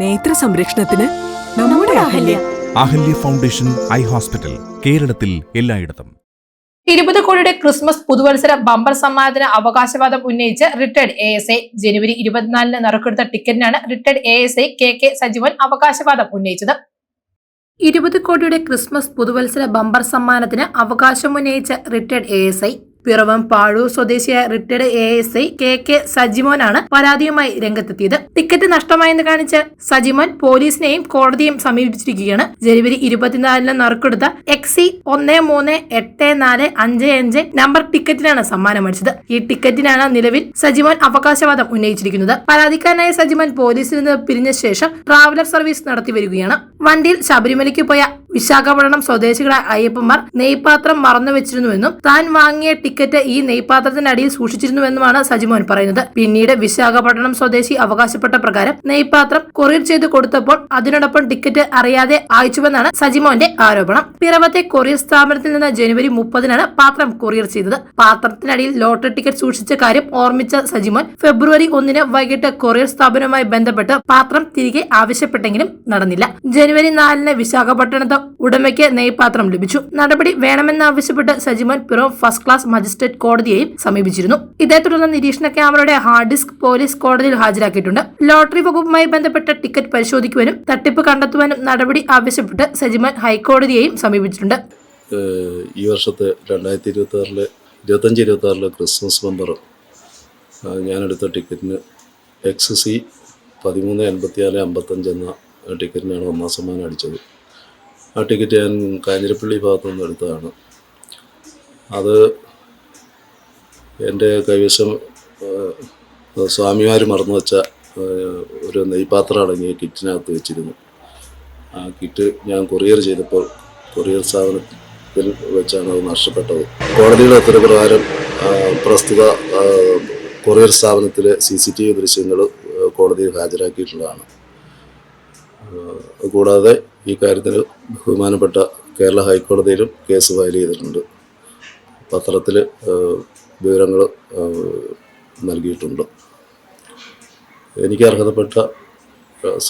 നേത്ര സംരക്ഷണത്തിന് നമ്മുടെ Ahalya. Ahalya foundation eye hospital കേരളത്തിൽ എല്ലായിടത്തും. ഇരുപത് കോടിയുടെ ക്രിസ്മസ് പുതുവത്സര ബമ്പർ സമ്മാനത്തിന് അവകാശവാദം ഉന്നയിച്ച് റിട്ടയർഡ് എ എസ് ഐ ജനുവരി ഇരുപത്തിനാലിന് നറുക്കെടുത്ത ടിക്കറ്റിനാണ് retired A S I K K Sajeevan അവകാശവാദം ഉന്നയിച്ചത്. ഇരുപത് കോടിയുടെ ക്രിസ്മസ് പുതുവത്സര ബമ്പർ സമ്മാനത്തിന് അവകാശമുന്നയിച്ച retired A S I Piravom Pazhoor സ്വദേശിയായ retired A S I K K സജിമോനാണ് പരാതിയുമായി രംഗത്തെത്തിയത്. ടിക്കറ്റ് നഷ്ടമായെന്ന് കാണിച്ച് സജിമോൻ പോലീസിനെയും കോടതിയും സമീപിച്ചിരിക്കുകയാണ്. ജനുവരി ഇരുപത്തിനാലിന് നറുക്കെടുത്ത എക്സി ഒന്ന് മൂന്ന് എട്ട് നാല് അഞ്ച് അഞ്ച് നമ്പർ ടിക്കറ്റിനാണ് സമ്മാനം അടിച്ചത് ഈ ടിക്കറ്റിനാണ് നിലവിൽ സജിമോൻ അവകാശവാദം ഉന്നയിച്ചിരിക്കുന്നത്. പരാതിക്കാരനായ സജിമോൻ പോലീസിൽ നിന്ന് പിരിഞ്ഞ ശേഷം ട്രാവലർ സർവീസ് നടത്തി വരികയാണ് വണ്ടിയിൽ ശബരിമലയ്ക്ക് പോയ വിശാഖപട്ടണം സ്വദേശികളായ അയ്യപ്പന്മാർ നെയ്പാത്രം മറന്നു വെച്ചിരുന്നുവെന്നും താൻ വാങ്ങിയ ടിക്കറ്റ് ഈ നെയ്പാത്രത്തിനടിയിൽ സൂക്ഷിച്ചിരുന്നുവെന്നുമാണ് സജിമോൻ പറയുന്നത്. പിന്നീട് വിശാഖപട്ടണം സ്വദേശി അവകാശപ്പെട്ട പ്രകാരം നെയ്പാത്രം കൊറിയർ ചെയ്ത് കൊടുത്തപ്പോൾ അതിനോടൊപ്പം ടിക്കറ്റ് അറിയാതെ അയച്ചുവെന്നാണ് സജിമോന്റെ ആരോപണം. പിറവത്തെ കൊറിയർ സ്ഥാപനത്തിൽ നിന്ന് ജനുവരി മുപ്പതിനാണ് പാത്രം കൊറിയർ ചെയ്തത്. പാത്രത്തിനടിയിൽ ലോട്ടറി ടിക്കറ്റ് സൂക്ഷിച്ച കാര്യം ഓർമ്മിച്ച സജിമോൻ ഫെബ്രുവരി ഒന്നിന് വൈകിട്ട് കൊറിയർ സ്ഥാപനവുമായി ബന്ധപ്പെട്ട് പാത്രം തിരികെ ആവശ്യപ്പെട്ടെങ്കിലും നടന്നില്ല. ജനുവരി നാലിന് വിശാഖപട്ടണത്ത് ഉടമയ്ക്ക് നെയ്പാത്രം ലഭിച്ചു. നടപടി വേണമെന്നാവശ്യപ്പെട്ട് സജിമോൻ പിറോ ഫസ്റ്റ് ക്ലാസ് മജിസ്ട്രേറ്റ് കോടതിയെയും സമീപിച്ചിരുന്നു. ഇതേ തുടർന്ന് നിരീക്ഷണ ക്യാമറയുടെ ഹാർഡ് ഡിസ്ക് പോലീസ് കോടതിയിൽ ഹാജരാക്കിയിട്ടുണ്ട്. ലോട്ടറി വകുപ്പുമായി ബന്ധപ്പെട്ട ടിക്കറ്റ് പരിശോധിക്കുവാനും തട്ടിപ്പ് കണ്ടെത്തുവാനും നടപടി ആവശ്യപ്പെട്ട് സജിമോൻ ഹൈക്കോടതിയെയും സമീപിച്ചിട്ടുണ്ട്. ഈ വർഷത്തെ രണ്ടായിരത്തി ഇരുപത്തി ആറിലെ ഇരുപത്തഞ്ച് ഇരുപത്തി ആറിലെ ക്രിസ്മസ് ബമ്പർ ഞാനെടുത്ത ടിക്കറ്റിന് എക്സ് സി പതിമൂന്ന് എൺപത്തിനാല് അമ്പത്തഞ്ച് എന്ന ടിക്കറ്റിനാണ് ഒന്നാം സമ്മാനം അടിച്ചത്. ആ ടിക്കറ്റ് ഞാൻ കാഞ്ഞിരപ്പള്ളി ഭാഗത്തു നിന്ന് എടുത്തതാണ്. അത് എന്റെ കൈവശം സ്വാമിമാർ മറന്നു വെച്ച ഒരു നെയ്പാത്രം അടങ്ങിയ കിറ്റിനകത്ത് വെച്ചിരുന്നു ആ കിറ്റ് ഞാൻ കൊറിയർ ചെയ്തപ്പോൾ കൊറിയർ സ്ഥാപനത്തിൽ വെച്ചാണ് അത് നഷ്ടപ്പെട്ടത്. കോടതിയുടെ ഉത്തരപ്രകാരം പ്രകാരം പ്രസ്തുത കൊറിയർ സ്ഥാപനത്തിലെ സി സി ടി വി ദൃശ്യങ്ങൾ കോടതിയിൽ ഹാജരാക്കിയിട്ടുള്ളതാണ്. കൂടാതെ ഈ കാര്യത്തിൽ ബഹുമാനപ്പെട്ട കേരള ഹൈക്കോടതിയിലും കേസ് ഫയൽ ചെയ്തിട്ടുണ്ട്. പത്രത്തിൽ വിവരങ്ങൾ നൽകിയിട്ടുണ്ട്. എനിക്ക് അർഹതപ്പെട്ട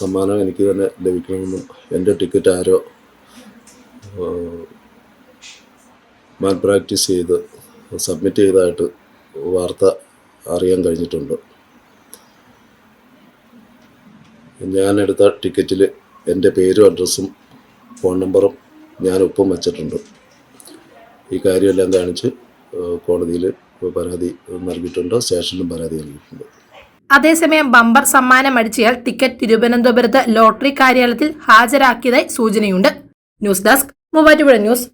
സമ്മാനം എനിക്ക് തന്നെ ലഭിക്കണമെന്നും എന്റെ ടിക്കറ്റ് ആരോ മാൻ പ്രാക്ടീസ് ചെയ്ത് സബ്മിറ്റ് ചെയ്തതായിട്ട് വാർത്ത അറിയാൻ കഴിഞ്ഞിട്ടുണ്ട്. ഞാൻ എടുത്ത ടിക്കറ്റിൽ എന്റെ പേരും അഡ്രസ്സും ഫോൺ നമ്പറും ഞാൻ ഒപ്പം വച്ചിട്ടുണ്ട്. ഈ കാര്യമെല്ലാം കാണിച്ച് കോടതിയിൽ പരാതി നൽകിയിട്ടുണ്ട് സ്റ്റേഷനിലും പരാതി നൽകിയിട്ടുണ്ട്. അതേസമയം ബമ്പർ സമ്മാനം അടിച്ചയാൾ ടിക്കറ്റ് തിരുവനന്തപുരത്ത് ലോട്ടറി കാര്യാലയത്തിൽ ഹാജരാക്കിയതായി സൂചനയുണ്ട്. News desk Muvattupuzha news.